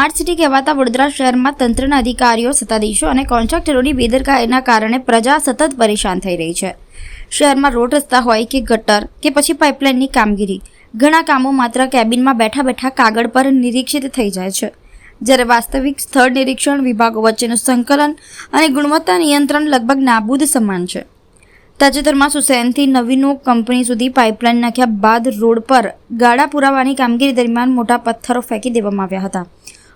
Smart city કહેવાતા વડોદરા શહેરમાં તંત્રના અધિકારીઓ, સત્તાધીશો અને કોન્ટ્રાક્ટરોની બેદરકારીના કારણે પ્રજા સતત પરેશાન થઈ રહી છે. શહેરમાં રોડ રસ્તા હોય કે ગટર કે પછી પાઇપલાઇનની કામગીરી, ઘણા કામો માત્ર કેબિનમાં બેઠા બેઠા કાગળ પર નિરીક્ષિત થઈ જાય છે. જ્યારે વાસ્તવિક સ્થળ નિરીક્ષણ વિભાગો વચ્ચેનું સંકલન અને ગુણવત્તા નિયંત્રણ લગભગ નાબૂદ સમાન છે. તાજેતરમાં સુસેનથી નવીનો કંપની સુધી પાઇપલાઇન નાખ્યા બાદ રોડ પર ગાડા પુરાવાની કામગીરી દરમિયાન મોટા પથ્થરો ફેંકી દેવામાં આવ્યા હતા.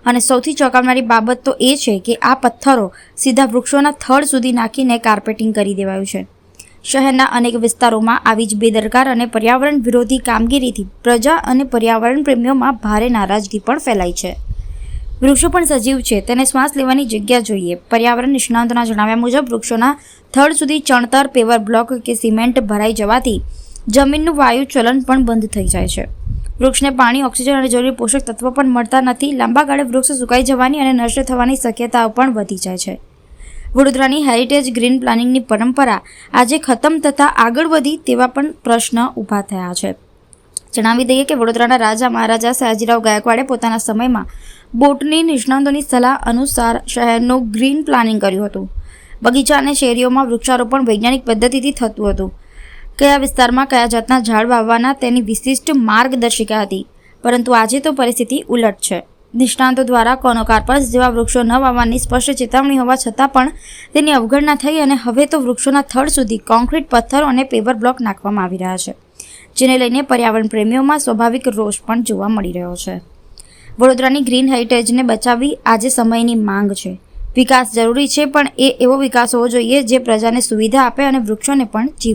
અને સૌથી ચોંકાવનારી બાબત તો એ છે કે આ પથ્થરો સીધા વૃક્ષોના થડ સુધી નાખીને કાર્પેટિંગ કરી દેવાયું છે. શહેરના અનેક વિસ્તારોમાં આવી જ બેદરકાર અને પર્યાવરણ વિરોધી કામગીરીથી પ્રજા અને પર્યાવરણ પ્રેમીઓમાં ભારે નારાજગી પણ ફેલાઈ છે. વૃક્ષો પણ સજીવ છે, તેને શ્વાસ લેવાની જગ્યા જોઈએ. પર્યાવરણ નિષ્ણાંતોના જણાવ્યા મુજબ, વૃક્ષોના થડ સુધી ચણતર, પેવર બ્લોક કે સિમેન્ટ ભરાઈ જવાથી જમીનનું વાયુ ચલન પણ બંધ થઈ જાય છે. વૃક્ષને પાણી, ઓક્સિજન અને જરૂરી પોષક તત્વો પણ મળતા નથી. લાંબા ગાળે વૃક્ષ સુકાઈ જવાની અને નષ્ટ થવાની શક્યતાઓ પણ વધી જાય છે. વડોદરાની હેરિટેજ ગ્રીન પ્લાનિંગની પરંપરા આજે ખતમ થતાં આગળ વધી તેવા પણ પ્રશ્ન ઊભા થયા છે. જણાવી દઈએ કે વડોદરાના રાજા મહારાજા સયાજીરાવ ગાયકવાડે પોતાના સમયમાં બોટની નિષ્ણાંતોની સલાહ અનુસાર શહેરનું ગ્રીન પ્લાનિંગ કર્યું હતું. બગીચા અને શેરીઓમાં વૃક્ષારોપણ વૈજ્ઞાનિક પદ્ધતિથી થતું હતું. કયા વિસ્તારમાં કયા જાતના ઝાડ વાવવાના તેની વિશિષ્ટ માર્ગદર્શિકા હતી. પરંતુ આજે તો પરિસ્થિતિ ઉલટ છે. નિષ્ણાંતો દ્વારા કોનોકાર્પસ જેવા વૃક્ષો ન વાવવાની સ્પષ્ટ ચેતવણી હોવા છતાં પણ તેની અવગણના થઈ અને હવે તો વૃક્ષોના થડ સુધી કોન્ક્રીટ પથ્થરો અને પેવર બ્લોક નાખવામાં આવી રહ્યા છે, જેને લઈને પર્યાવરણ પ્રેમીઓમાં સ્વાભાવિક રોષ પણ જોવા મળી રહ્યો છે. વડોદરાની ગ્રીન હેરિટેજને બચાવવી આજે સમયની માંગ છે. વિકાસ જરૂરી છે, પણ એ એવો વિકાસ હોવો જોઈએ જે પ્રજાને સુવિધા આપે અને વૃક્ષોને પણ જીવ